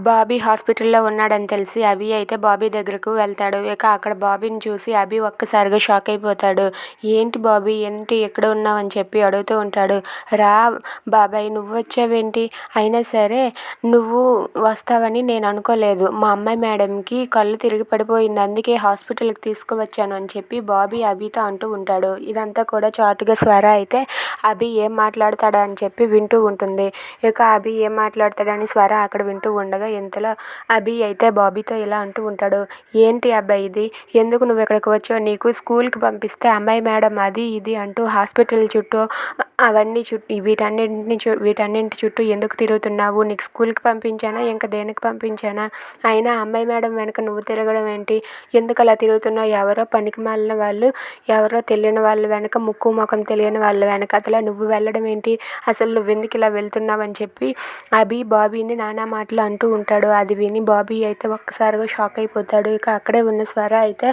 బాబీ హాస్పిటల్లో ఉన్నాడని తెలిసి అభి అయితే బాబీ దగ్గరకు వెళ్తాడు. ఇక అక్కడ బాబీని చూసి అభి ఒక్కసారిగా షాక్ అయిపోతాడు. ఏంటి బాబీ? ఏంటి? ఎక్కడ ఉన్నావు? అని చెప్పి అడుగుతూ ఉంటాడు. రా బాబాయ్ నువ్వు వచ్చావేంటి? అయినా సరే నువ్వు వస్తావని నేను అనుకోలేదు. మా అమ్మాయి మేడంకి కళ్ళు తిరిగి పడిపోయింది. అందుకే హాస్పిటల్కి తీసుకువచ్చాను అని చెప్పి బాబీ అభితో అంటూ ఉంటాడు. ఇదంతా కూడా చాటుగా స్వర అయితే అభి ఏం మాట్లాడతాడా అని చెప్పి వింటూ ఉంటుంది. ఇక అభి ఏం మాట్లాడతాడని స్వర అక్కడ వింటూ ఉండగా ఇంతలో అభి అయితే బాబీతో ఇలా అంటూ ఉంటాడు. ఏంటి అబ్బాయి ఇది? ఎందుకు నువ్వు ఇక్కడికి వచ్చావు? నీకు స్కూల్కి పంపిస్తే అమ్మాయి మేడం అది ఇది అంటూ హాస్పిటల్ చుట్టూ అవన్నీ చుట్టూ వీటన్నింటిని చు వీటన్నింటి చుట్టూ ఎందుకు తిరుగుతున్నావు? నీకు స్కూల్కి పంపించానా? ఇంకా దేనికి పంపించానా? అయినా అమ్మాయి మేడం వెనక నువ్వు తిరగడం ఏంటి? ఎందుకు అలా తిరుగుతున్నావు? ఎవరో పనికి మాలిన వాళ్ళు ఎవరో తెలియని వాళ్ళ వెనక ముక్కు ముఖం తెలియని వాళ్ళ వెనక అసలు నువ్వు వెళ్ళడం ఏంటి? అసలు నువ్వు ఎందుకు ఇలా వెళ్తున్నావు అని చెప్పి అభి బాబీని నానా మాటలు అంటూ ఉంటాడు. అది విని బాబీ అయితే ఒక్కసారిగా షాక్ అయిపోతాడు. ఇక అక్కడే ఉన్న స్వర అయితే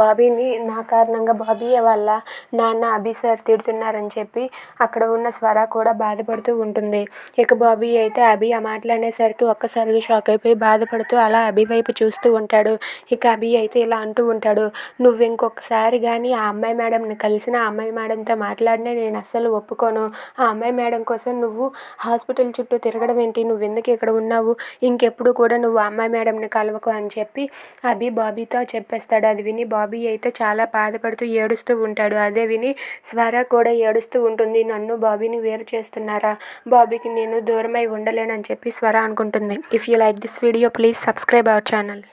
బాబీని నా కారణంగా బాబీ వల్ల నాన్న అభి సార్ తిడుతున్నారని చెప్పి అక్కడ ఉన్న స్వర కూడా బాధపడుతూ ఉంటుంది. ఇక బాబీ అయితే అభి ఆ మాటలు అనేసరికి ఒక్కసారిగా షాక్ అయిపోయి బాధపడుతూ అలా అభి వైపు చూస్తూ ఉంటాడు. ఇక అభి అయితే ఇలా అంటూ ఉంటాడు నువ్వు ఇంకొకసారి కానీ ఆ అమ్మాయి మేడంని కలిసిన ఆ అమ్మాయి మేడంతో మాట్లాడినా నేను అస్సలు ఒప్పుకోను. ఆ అమ్మాయి మేడం కోసం నువ్వు హాస్పిటల్ చుట్టూ తిరగడం ఏంటి? నువ్వు ఎందుకు ఇక్కడ ఉన్నావు? ఇంకెప్పుడు కూడా నువ్వు అమ్మాయి మేడంని కలవకు అని చెప్పి అభి బాబీతో చెప్పేస్తాడు. అది విని బాబీ అయితే చాలా బాధపడుతూ ఏడుస్తూ ఉంటాడు. అదే విని స్వర కూడా ఏడుస్తూ ఉంటుంది. నన్ను బాబీని వేరు చేస్తున్నారా? బాబీకి నేను దూరమై ఉండలేనని చెప్పి స్వర అనుకుంటుంది. If you like this video please subscribe our channel